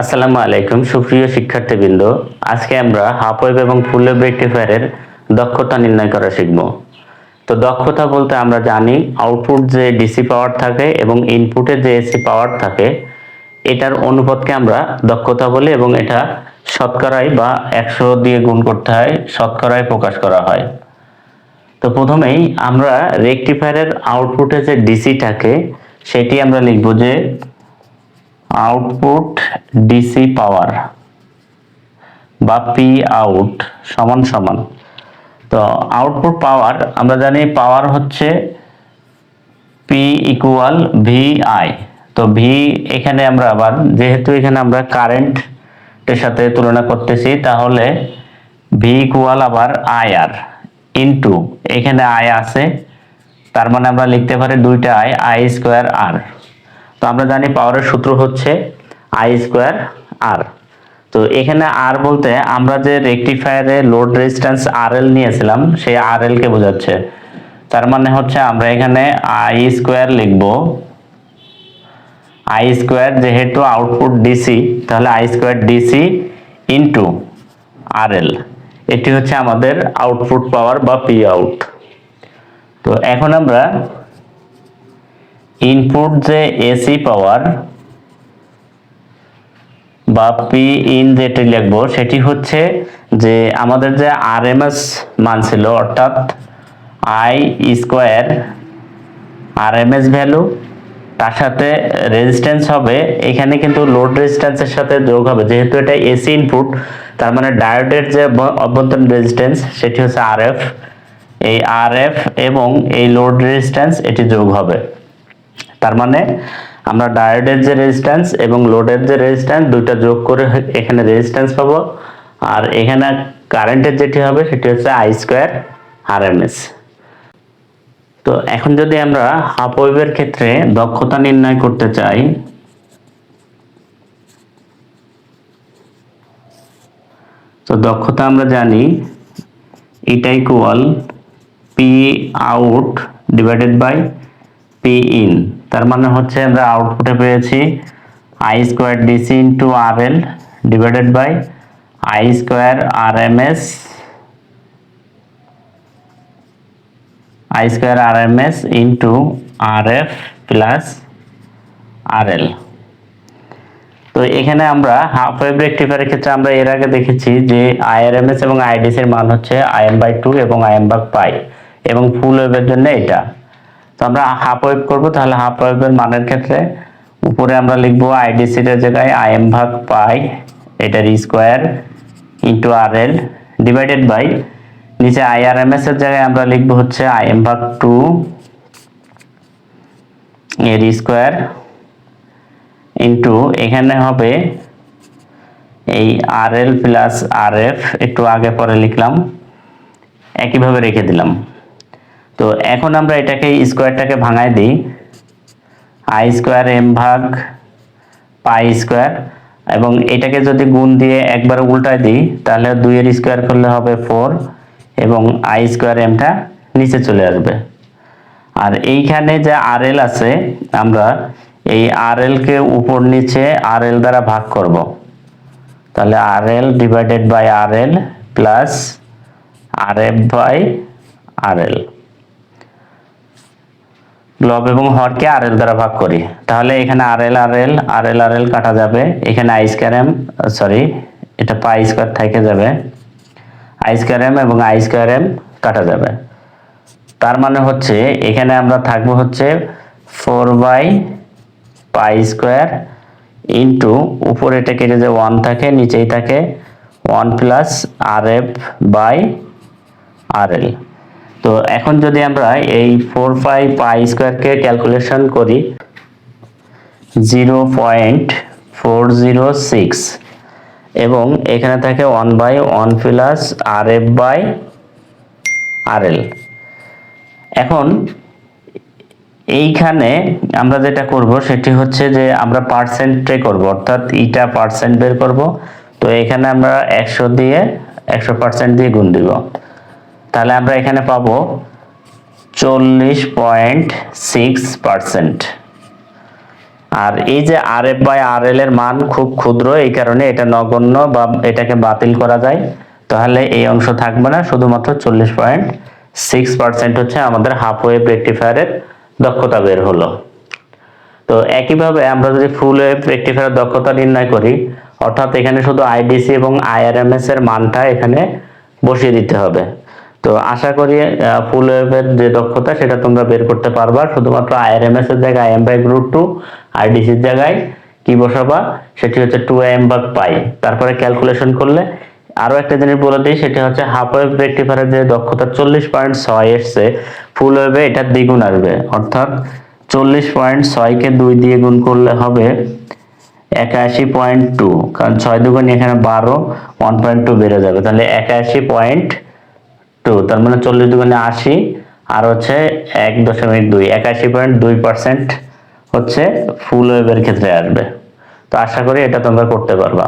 আসসালামু আলাইকুম, সুপ্রিয় শিক্ষার্থীবৃন্দ। আজকে আমরা হাফ ওয়েভ এবং ফুল ওয়েভ রেকটিফায়ারের দক্ষতা নির্ণয় করা শিখব। তো দক্ষতা বলতে আমরা জানি আউটপুট যে ডিসি পাওয়ার থাকে এবং ইনপুটে যে এসি পাওয়ার থাকে, এটার অনুপাতকে আমরা দক্ষতা বলি এবং এটা শতকরায় বা একশো দিয়ে গুণ করতে হয়, শতকরায় প্রকাশ করা হয়। তো প্রথমেই আমরা রেকটিফায়ারের আউটপুটে যে ডিসি থাকে, সেটি আমরা লিখব যে আউটপুট ডিসি পাওয়ার বা পি আউট সমান সমান। তো আউটপুট পাওয়ার, আমরা জানি পাওয়ার হচ্ছে পি ইকুয়াল ভি আই তো ভি এখানে আমরা আবার, যেহেতু এখানে আমরা কারেন্টের সাথে তুলনা করতেছি, তাহলে ভি ইকুয়াল আবার আই আর ইন্টু এখানে আই আছে, তার মানে আমরা লিখতে পারি দুইটা আই আই স্কোয়ার আর তো আমরা জানি পাওয়ারের সূত্র হচ্ছে আই স্কোয়ার আর তো এখানে আর বলতে আমরা যে রেকটিফায়ারে লোড রেজিস্ট্যান্স আর এল নিয়েছিলাম, সেই আর কে বোঝাচ্ছে। তার মানে হচ্ছে আমরা এখানে আই স্কোয়ার লিখব। আই স্কোয়ার যেহেতু আউটপুট ডিসি তাহলে I square DC into R L এটি হচ্ছে আমাদের আউটপুট পাওয়ার বা পি আউট তো এখন আমরা ইনপুট যে এসি পাওয়ার বা পি ইন যেটি লিখব, সেটি হচ্ছে যে আমাদের যে আর এম এস মান ছিল, অর্থাৎ I square R M S value তার সাথে রেজিস্ট্যান্স হবে। এখানে কিন্তু লোড রেজিস্ট্যান্সের সাথে যোগ হবে। যেহেতু এটা এসি ইনপুট তার মানে ডায়োডের যে অভ্যন্তরীণ রেজিস্ট্যান্স সেটি হচ্ছে আর এফ এই আর এফ এবং এই লোড রেজিস্ট্যান্স এটি যোগ হবে। তার মানে আমরা ডায়োডের যে রেজিস্ট্যান্স এবং লোডের যে রেজিস্ট্যান্স দুইটা যোগ করে এখানে রেজিস্ট্যান্স পাবো। আর এখানে কারেন্টের যেটি হবে সেটি হচ্ছে I square R M S তো এখন যদি আমরা হাফ ওয়েভের ক্ষেত্রে দক্ষতা নির্ণয় করতে চাই, তো দক্ষতা আমরা জানি এটা equal P out divided by P in তার মানে হচ্ছে আমরা আউটপুটে পেয়েছি I square DC into R L divided by I square R M S I square R M S into R F plus R L তো এখানে আমরা half wave রেক্টিফায়ারের ক্ষেত্রে আমরা এর আগে দেখেছি যে আইআরএমএস এবং আইডিসি এর মান হচ্ছে আইএম বাই টু এবং আইএম ভাগ পাই এবং ফুল ওয়েভের জন্য এটা। তো আমরা হাফ ওয়েভ করব, তাহলে হাফ ওয়েভের মানের ক্ষেত্রে উপরে আমরা লিখব আইডিসির জায়গায় আইএম ভাগ পাই এটার square into R L divided by নিচে আইআরএমএস এর জায়গায় আমরা লিখব হচ্ছে আইএম ভাগ টু এর স্কোয়ার ইন্টু এখানে হবে এই আর এল প্লাস আর এফ একটু আগে পরে লিখলাম, একইভাবে রেখে দিলাম। তো এখন আমরা এটাকে স্কোয়ারটাকে ভাঙায় দিই। আই স্কোয়ার এম ভাগ পাই স্কোয়ার এবং এটাকে যদি গুণ দিয়ে একবার উল্টায় দিই, তাহলে দুইয়ের স্কোয়ার করলে হবে ফোর এবং আই স্কোয়ার এমটা নিচে চলে আসবে। আর এইখানে যে আর এল আছে, আমরা এই আর কে উপর নিচে আর দ্বারা ভাগ করব। তাহলে R L divided by R L plus R F by R L লব এবং হরকে আর এল দ্বারা ভাগ করি। তাহলে এখানে আর এল আর এল আর এল আর এল কাটা যাবে। এখানে আই স্কোয়ার এম সরি এটা পাই স্কোয়ার থেকে যাবে। আই স্কোয়ার এম এবং আই স্কোয়ার এম কাটা যাবে। তার মানে হচ্ছে এখানে আমরা থাকব হচ্ছে four by pi square into উপরে এটা কেটে যে ওয়ান থাকে, নিচেই থাকে one plus R F by R L তো এখন যদি আমরা এই ফোর ফাইভ পাই স্কোয়ারকে ক্যালকুলেশন করি zero point four zero six এবং এখানে থাকে one by one plus R F by R L এখন এইখানে আমরা যেটা করব সেটি হচ্ছে যে আমরা পার্সেন্টে করব, অর্থাৎ ইটা পার্সেন্ট বের করব। তো এখানে আমরা একশো দিয়ে একশো পার্সেন্ট দিয়ে গুণ দিব। তাহলে আমরা এখানে পাবো চল্লিশ পয়েন্ট সিক্স পার্সেন্ট। আর এই যে আর এফ বাই আর এল এর মান খুব ক্ষুদ্র, এই কারণে এটা নগণ্য বা এটাকে বাতিল করা যায়। তাহলে এই অংশ থাকবে না, শুধুমাত্র চল্লিশ পয়েন্ট সিক্স পার্সেন্ট হচ্ছে আমাদের হাফ ওয়েভ রেক্টিফায়ারের দক্ষতা বের হলো। তো একইভাবে আমরা যদি ফুল ওয়েভ রেক্টিফায়ার দক্ষতা নির্ণয় করি, অর্থাৎ এখানে শুধু আইডিসি এবং আইআরএমএস এর মানটা এখানে বসিয়ে দিতে হবে। তো আশা করি ফুল ওয়েভের যে দক্ষতা সেটা তোমরা বের করতে পারবা। শুধুমাত্র আইআরএমএস এর জায়গায় এম বাই রুট টু আইডিসির জায়গায় কি বসাবা? সেটি হচ্ছে টু এম বাগ পাই তারপরে ক্যালকুলেশন করলে, আরও একটা জিনিস বলে দিই, সেটা হচ্ছে হাফ ওয়েভ রেক্টিফায়ারের যে দক্ষতা চল্লিশ পয়েন্ট ছয় এসছে ফুল ওয়েভে এটা দ্বিগুণ আসবে। অর্থাৎ চল্লিশ পয়েন্ট ছয়কে দুই দিয়ে গুণ করলে হবে একাশি পয়েন্ট টু কারণ ছয় দুগুণ এখানে বারো ওয়ান পয়েন্ট টু বেড়ে যাবে। তাহলে একাশি পয়েন্ট টু তার মানে চল্লিশ দুগুণে আশি, আর হচ্ছে এক দশমিক দুই, একাশি পয়েন্ট দুই পার্সেন্ট হচ্ছে ফুল ওয়েভের ক্ষেত্রে আসবে। তো আশা করি এটা তোমরা করতে পারবা।